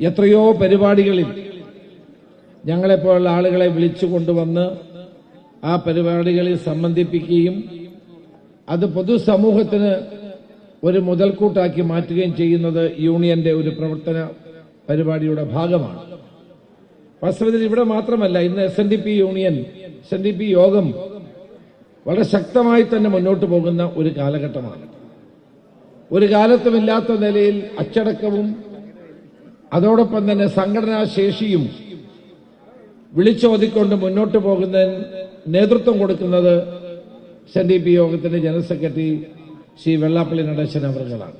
എത്രയോ പരിപാടികളിൽ ഞങ്ങളെപ്പോലുള്ള ആളുകളെ വിളിച്ചു കൊണ്ടുവന്ന് ആ പരിപാടികളിൽ സംബന്ധിപ്പിക്കുകയും അത് പൊതുസമൂഹത്തിന് ഒരു മുതൽക്കൂട്ടാക്കി മാറ്റുകയും ചെയ്യുന്നത് യൂണിയന്റെ ഒരു പ്രവർത്തന പരിപാടിയുടെ ഭാഗമാണ്. വാസ്തവത്തിൽ ഇവിടെ മാത്രമല്ല ഇന്ന് S N D P union S N D P യോഗം വളരെ ശക്തമായി തന്നെ മുന്നോട്ട് പോകുന്ന ഒരു കാലഘട്ടമാണ്. ഒരു കാലത്തുമില്ലാത്ത നിലയിൽ അച്ചടക്കവും അതോടൊപ്പം തന്നെ സംഘടനാ ശേഷിയും വിളിച്ചോതിക്കൊണ്ട് മുന്നോട്ട് പോകുന്നതിന് നേതൃത്വം കൊടുക്കുന്നത് എസ് എൻ ഡി പി യോഗത്തിന്റെ ജനറൽ സെക്രട്ടറി ശ്രീ വെള്ളാപ്പള്ളി നടേശൻ അവറുകളാണ്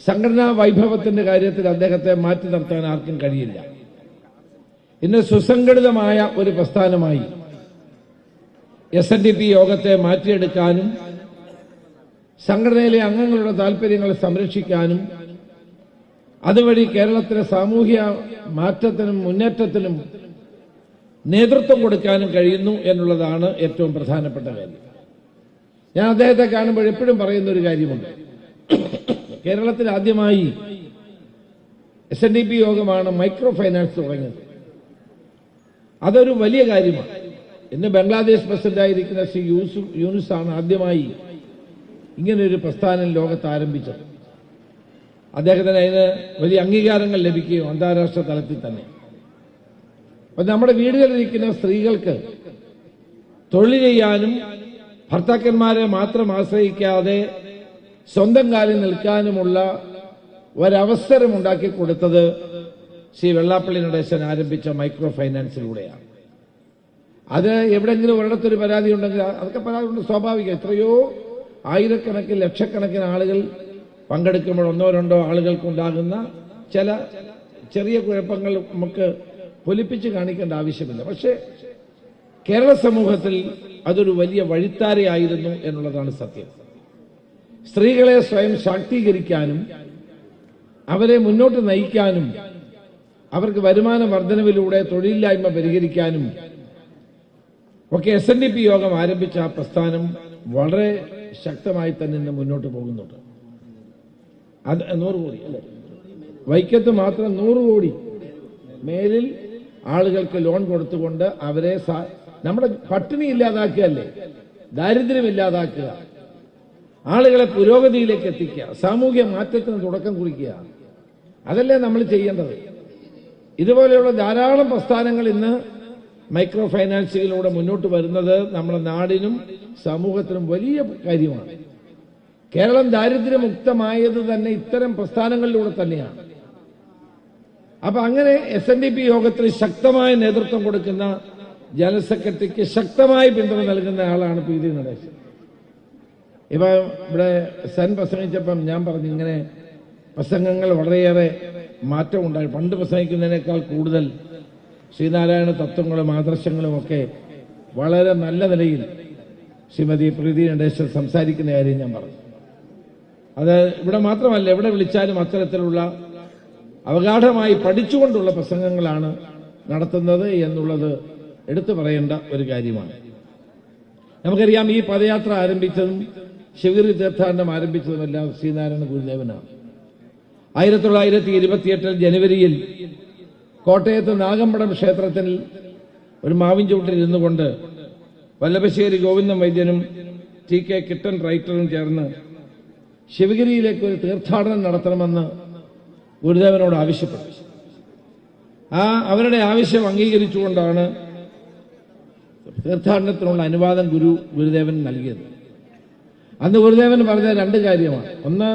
സംഘടനാ വൈഭവത്തിന്റെ കാര്യത്തിൽ അദ്ദേഹത്തെ മാറ്റി നിർത്താൻ ആർക്കും കഴിയില്ല. ഇന്ന് സുസംഘടിതമായ ഒരു പ്രസ്ഥാനമായി എസ് എൻ ഡി പി യോഗത്തെ മാറ്റിയെടുക്കാനും സംഘടനയിലെ അംഗങ്ങളുടെ താൽപര്യങ്ങൾ സംരക്ഷിക്കാനും അതുവഴി കേരളത്തിലെ സാമൂഹ്യ മാറ്റത്തിനും മുന്നേറ്റത്തിനും നേതൃത്വം കൊടുക്കാനും കഴിയുന്നു എന്നുള്ളതാണ് ഏറ്റവും പ്രധാനപ്പെട്ട കാര്യം. ഞാൻ അദ്ദേഹത്തെ കാണുമ്പോൾ എപ്പോഴും പറയുന്ന ഒരു കാര്യമുണ്ട്. കേരളത്തിൽ ആദ്യമായി എസ് എൻ ഡി പി യോഗമാണ് മൈക്രോ ഫൈനാൻസ് തുടങ്ങിയത്. അതൊരു വലിയ കാര്യമാണ്. ഇന്ന് ബംഗ്ലാദേശ് പ്രസിഡന്റായിരിക്കുന്ന ശ്രീ യൂസുഫ് യൂനുസാണ് ആദ്യമായി ഇങ്ങനൊരു പ്രസ്ഥാനം ലോകത്ത് ആരംഭിച്ചത്. അദ്ദേഹത്തിന് അതിന് വലിയ അംഗീകാരങ്ങൾ ലഭിക്കുകയും അന്താരാഷ്ട്ര തലത്തിൽ തന്നെ. അപ്പൊ നമ്മുടെ വീടുകളിലിരിക്കുന്ന സ്ത്രീകൾക്ക് തൊഴിൽ ചെയ്യാനും ഭർത്താക്കന്മാരെ മാത്രം ആശ്രയിക്കാതെ സ്വന്തം കാലിൽ നിൽക്കാനുമുള്ള ഒരവസരം ഉണ്ടാക്കി കൊടുത്തത് ശ്രീ വെള്ളാപ്പള്ളി നടേശൻ ആരംഭിച്ച മൈക്രോ ഫൈനാൻസിലൂടെയാണ്. അത് എവിടെങ്കിലും ഒരിടത്തൊരു പരാതി ഉണ്ടെങ്കിൽ അതൊക്കെ പരാതി ഉണ്ട്. സ്വാഭാവികം. എത്രയോ ആയിരക്കണക്കിന് ലക്ഷക്കണക്കിന് ആളുകൾ പങ്കെടുക്കുമ്പോൾ ഒന്നോ രണ്ടോ ആളുകൾക്കുണ്ടാകുന്ന ചില ചെറിയ കുഴപ്പങ്ങൾ നമുക്ക് പൊലിപ്പിച്ച് കാണിക്കേണ്ട ആവശ്യമില്ല. പക്ഷേ കേരള സമൂഹത്തിൽ അതൊരു വലിയ വഴിത്താരയായിരുന്നു എന്നുള്ളതാണ് സത്യം. സ്ത്രീകളെ സ്വയം ശാക്തീകരിക്കാനും അവരെ മുന്നോട്ട് നയിക്കാനും അവർക്ക് വരുമാന വർധനവിലൂടെ തൊഴിലില്ലായ്മ പരിഹരിക്കാനും ഒക്കെ എസ് എൻ ഡി പി യോഗം ആരംഭിച്ച ആ പ്രസ്ഥാനം വളരെ ശക്തമായി തന്നെ മുന്നോട്ട് പോകുന്നുണ്ട്. അത് നൂറ് കോടി അല്ലേ? വൈക്കത്ത് മാത്രം നൂറ് കോടി. മേലിൽ ആളുകൾക്ക് ലോൺ കൊടുത്തുകൊണ്ട് അവരെ നമ്മുടെ പട്ടിണി ഇല്ലാതാക്കുകയല്ലേ? ദാരിദ്ര്യം ഇല്ലാതാക്കുക. ആളുകളെ പുരോഗതിയിലേക്ക് എത്തിക്കുക. സാമൂഹ്യ മാറ്റത്തിന് തുടക്കം കുറിക്കുക. അതല്ലേ നമ്മൾ ചെയ്യേണ്ടത്. ഇതുപോലെയുള്ള ധാരാളം പ്രസ്ഥാനങ്ങൾ ഇന്ന് മൈക്രോ ഫൈനാൻസുകളിലൂടെ മുന്നോട്ട് വരുന്നത് നമ്മുടെ നാടിനും സമൂഹത്തിനും വലിയ കാര്യമാണ്. കേരളം ദാരിദ്ര്യമുക്തമായത് തന്നെ ഇത്തരം പ്രസ്ഥാനങ്ങളിലൂടെ തന്നെയാണ്. അപ്പൊ അങ്ങനെ എസ് എൻ ഡി പി യോഗത്തിൽ ശക്തമായ നേതൃത്വം കൊടുക്കുന്ന ജനറൽ സെക്രട്ടറിക്ക് ശക്തമായ പിന്തുണ നൽകുന്ന ആളാണ് പി ഡി നടേശൻ. ഇപ്പൊ ഇവിടെ സെൻ പ്രസംഗിച്ചപ്പം ഞാൻ പറഞ്ഞു ഇങ്ങനെ പ്രസംഗങ്ങൾ വളരെയേറെ മാറ്റം ഉണ്ടായി. പണ്ട് പ്രസംഗിക്കുന്നതിനേക്കാൾ കൂടുതൽ ശ്രീനാരായണ തത്വങ്ങളും ആദർശങ്ങളും ഒക്കെ വളരെ നല്ല നിലയിൽ ശ്രീമതി പ്രീതി നടേശൻ സംസാരിക്കുന്ന കാര്യം ഞാൻ പറഞ്ഞു. അത് ഇവിടെ മാത്രമല്ല എവിടെ വിളിച്ചാലും അത്തരത്തിലുള്ള അവഗാഠമായി പഠിച്ചുകൊണ്ടുള്ള പ്രസംഗങ്ങളാണ് നടത്തുന്നത് എന്നുള്ളത് എടുത്തു പറയേണ്ട ഒരു കാര്യമാണ്. നമുക്കറിയാം ഈ പദയാത്ര ആരംഭിച്ചതും ശിവഗിരി തീർത്ഥാടനം ആരംഭിച്ചതുമെല്ലാം ശ്രീനാരായണ ഗുരുദേവനാണ്. ആയിരത്തി തൊള്ളായിരത്തി ഇരുപത്തിയെട്ടിൽ ജനുവരിയിൽ കോട്ടയത്ത് നാഗമ്പടം ക്ഷേത്രത്തിൽ ഒരു മാവിൻ ചൂട്ടിൽ ഇരുന്നു കൊണ്ട് വല്ലഭശ്ശേരി ഗോവിന്ദൻ വൈദ്യനും ടി കെ കിട്ടൻ റൈറ്ററും ചേർന്ന് ശിവഗിരിയിലേക്ക് ഒരു തീർത്ഥാടനം നടത്തണമെന്ന് ഗുരുദേവനോട് ആവശ്യപ്പെട്ടു. ആ അവരുടെ ആവശ്യം അംഗീകരിച്ചുകൊണ്ടാണ് തീർത്ഥാടനത്തിനുള്ള അനുവാദം ഗുരു ഗുരുദേവൻ നൽകിയത്. അന്ന് ഗുരുദേവൻ പറഞ്ഞ രണ്ട് കാര്യമാണ്. ഒന്ന്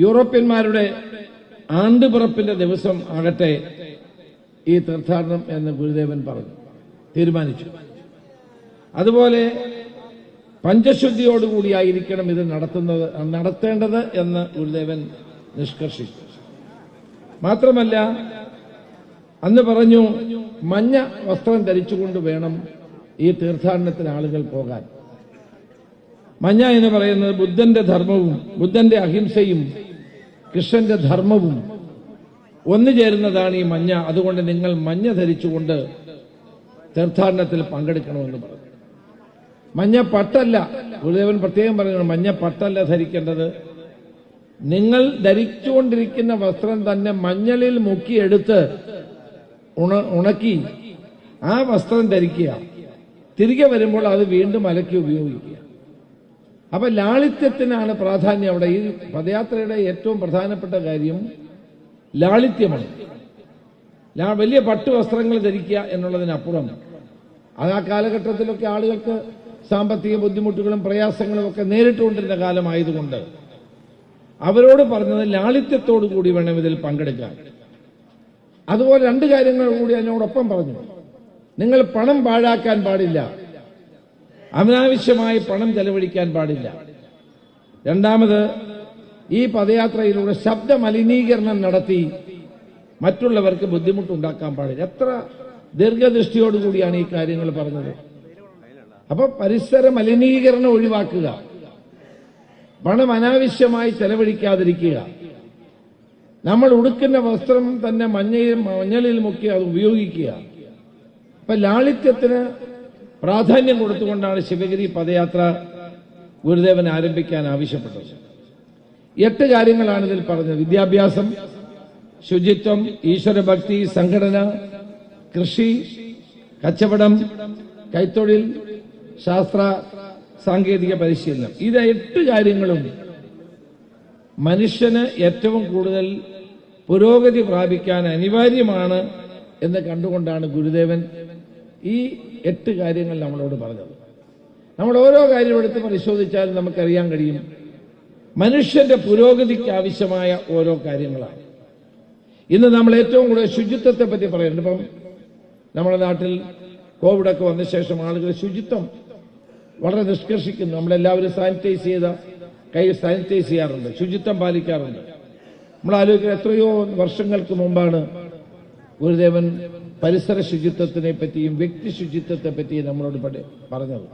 യൂറോപ്യന്മാരുടെ ആണ്ടുപിറപ്പിന്റെ ദിവസം ആകട്ടെ ഈ തീർത്ഥാടനം എന്ന് ഗുരുദേവൻ പറഞ്ഞു തീരുമാനിച്ചു. അതുപോലെ പഞ്ചശുദ്ധിയോടുകൂടിയായിരിക്കണം ഇത് നടത്തുന്നത് നടത്തേണ്ടത് എന്ന് ഗുരുദേവൻ നിഷ്കർഷിച്ചു. മാത്രമല്ല അന്ന് പറഞ്ഞു മഞ്ഞ വസ്ത്രം ധരിച്ചുകൊണ്ട് വേണം ഈ തീർത്ഥാടനത്തിന് ആളുകൾ പോകാൻ. മഞ്ഞ എന്ന് പറയുന്നത് ബുദ്ധന്റെ ധർമ്മവും ബുദ്ധന്റെ അഹിംസയും കൃഷ്ണന്റെ ധർമ്മവും ഒന്നു ചേരുന്നതാണ് ഈ മഞ്ഞ. അതുകൊണ്ട് നിങ്ങൾ മഞ്ഞ ധരിച്ചുകൊണ്ട് തീർത്ഥാടനത്തിൽ പങ്കെടുക്കണമെന്ന് പറഞ്ഞു. മഞ്ഞ പട്ടല്ല ഗുരുദേവൻ പ്രത്യേകം പറയുന്നത് മഞ്ഞ പട്ടല്ല ധരിക്കേണ്ടത്. നിങ്ങൾ ധരിച്ചുകൊണ്ടിരിക്കുന്ന വസ്ത്രം തന്നെ മഞ്ഞളിൽ മുക്കിയെടുത്ത് ഉണ ഉണക്കി ആ വസ്ത്രം ധരിക്കുക. തിരികെ വരുമ്പോൾ അത് വീണ്ടും അലക്കി ഉപയോഗിക്കുക. അപ്പൊ ലാളിത്യത്തിനാണ് പ്രാധാന്യം അവിടെ. ഈ പദയാത്രയുടെ ഏറ്റവും പ്രധാനപ്പെട്ട കാര്യം ലാളിത്യമാണ്. വലിയ പട്ടുവസ്ത്രങ്ങൾ ധരിക്കുക എന്നുള്ളതിനപ്പുറം. അത് ആ കാലഘട്ടത്തിലൊക്കെ ആളുകൾക്ക് സാമ്പത്തിക ബുദ്ധിമുട്ടുകളും പ്രയാസങ്ങളും ഒക്കെ നേരിട്ടുകൊണ്ടിരുന്ന കാലമായതുകൊണ്ട് അവരോട് പറഞ്ഞത് ലാളിത്യത്തോടു കൂടി വേണം ഇതിൽ പങ്കെടുക്കാൻ. അതുപോലെ രണ്ട് കാര്യങ്ങൾ കൂടി അതിനോടൊപ്പം പറഞ്ഞു. നിങ്ങൾ പണം പാഴാക്കാൻ പാടില്ല. അനാവശ്യമായി പണം ചെലവഴിക്കാൻ പാടില്ല. രണ്ടാമത് ഈ പദയാത്രയിലൂടെ ശബ്ദ മലിനീകരണം നടത്തി മറ്റുള്ളവർക്ക് ബുദ്ധിമുട്ടുണ്ടാക്കാൻ പാടില്ല. എത്ര ദീർഘദൃഷ്ടിയോടുകൂടിയാണ് ഈ കാര്യങ്ങൾ പറഞ്ഞത്. അപ്പൊ പരിസര മലിനീകരണം ഒഴിവാക്കുക. പണം അനാവശ്യമായി ചെലവഴിക്കാതിരിക്കുക. നമ്മൾ ഉടുക്കുന്ന വസ്ത്രം തന്നെ മഞ്ഞയിൽ മഞ്ഞളിൽ മുക്കി അത് ഉപയോഗിക്കുക. അപ്പൊ ലാളിത്യത്തിന് പ്രാധാന്യം കൊടുത്തുകൊണ്ടാണ് ശിവഗിരി പദയാത്ര ഗുരുദേവൻ ആരംഭിക്കാൻ ആവശ്യപ്പെട്ടത്. എട്ട് കാര്യങ്ങളാണ് ഇതിൽ പറഞ്ഞത്. വിദ്യാഭ്യാസം ശുചിത്വം ഈശ്വരഭക്തി സംഘടന കൃഷി കച്ചവടം കൈത്തൊഴിൽ ശാസ്ത്ര സാങ്കേതിക പരിശീലനം. ഇത് എട്ട് കാര്യങ്ങളും മനുഷ്യന് ഏറ്റവും കൂടുതൽ പുരോഗതി പ്രാപിക്കാൻ അനിവാര്യമാണ് എന്ന് കണ്ടുകൊണ്ടാണ് ഗുരുദേവൻ ഈ എട്ട് കാര്യങ്ങൾ നമ്മളോട് പറഞ്ഞത്. നമ്മൾ ഓരോ കാര്യം എടുത്ത് പരിശോധിച്ചാലും നമുക്കറിയാൻ കഴിയും. മനുഷ്യന്റെ പുരോഗതിക്ക് ആവശ്യമായ ഓരോ കാര്യങ്ങളാണ്. ഇന്ന് നമ്മൾ ഏറ്റവും കൂടുതൽ ശുചിത്വത്തെ പറ്റി പറയുന്നുണ്ട്. ഇപ്പം നമ്മുടെ നാട്ടിൽ കോവിഡൊക്കെ വന്ന ശേഷം ആളുകൾ ശുചിത്വം വളരെ നിഷ്കർഷിക്കുന്നു. നമ്മളെല്ലാവരും സാനിറ്റൈസ് ചെയ്ത കൈ സാനിറ്റൈസ് ചെയ്യാറുണ്ട്. ശുചിത്വം പാലിക്കാറുണ്ട്. നമ്മൾ ആലോചിക്കുന്ന എത്രയോ വർഷങ്ങൾക്ക് മുമ്പാണ് ഗുരുദേവൻ പരിസര ശുചിത്വത്തിനെ പറ്റിയും വ്യക്തി ശുചിത്വത്തെ പറ്റിയും നമ്മളോട് പറഞ്ഞത്.